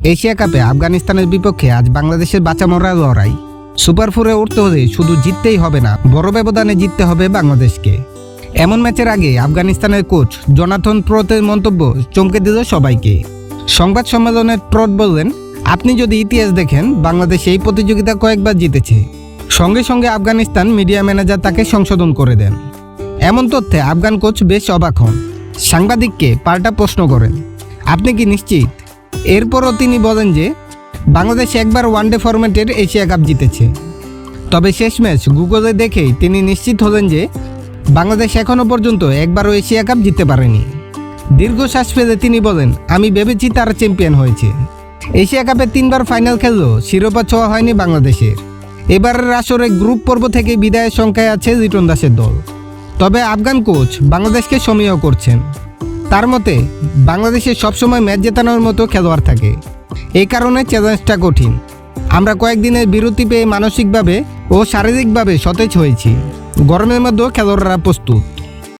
Asia কাপে আফগানিস্তানের বিপক্ষে আজ বাংলাদেশের বাঁচা মরা লড়াই। সুপার ফোরে উঠতে হলে শুধু জিততেই হবে না, বড় ব্যবধানে জিততে হবে বাংলাদেশকে। এমন ম্যাচের আগে আফগানিস্তানের কোচ জনাথন ট্রোতের মন্তব্য চমকে দিল সবাইকে। সংবাদ সম্মেলনে ট্রট বললেন, আপনি যদি ইতিহাস দেখেন, বাংলাদেশ এই প্রতিযোগিতা কয়েকবার জিতেছে। সঙ্গে সঙ্গে আফগানিস্তান মিডিয়া ম্যানেজার তাকে সংশোধন করে দেন। এমন তথ্যে আফগান কোচ বেশ অবাক হন। সাংবাদিককে পাল্টা প্রশ্ন করেন, আপনি কি নিশ্চিত এরপরও তিনি বলেন যে, বাংলাদেশ একবার ওয়ানডে ফরম্যাটের এশিয়া কাপ জিতেছে। তবে শেষ ম্যাচ গুগলে দেখেই তিনি নিশ্চিত হলেন যে, বাংলাদেশ এখনও পর্যন্ত একবারও এশিয়া কাপ জিততে পারেনি। দীর্ঘশ্বাস ফেলে তিনি বলেন, আমি ভেবেছি তারা চ্যাম্পিয়ন হয়েছে। এশিয়া কাপে তিনবার ফাইনাল খেললেও শিরোপা ছোঁয়া হয়নি বাংলাদেশের। এবারের আসরে গ্রুপ পর্ব থেকে বিদায়ের সংখ্যায় আছে লিটন দাসের দল। তবে আফগান কোচ বাংলাদেশকে সমীহ করছেন। তার মতে, বাংলাদেশে সবসময় ম্যাচ জেতানোর মতো খেলোয়াড় থাকে। এই কারণে চ্যালেঞ্জটা কঠিন। আমরা কয়েকদিনের বিরতি পেয়ে মানসিকভাবে ও শারীরিকভাবে সতেজ হয়েছি। গরমের মধ্যেও খেলোয়াড়রা প্রস্তুত।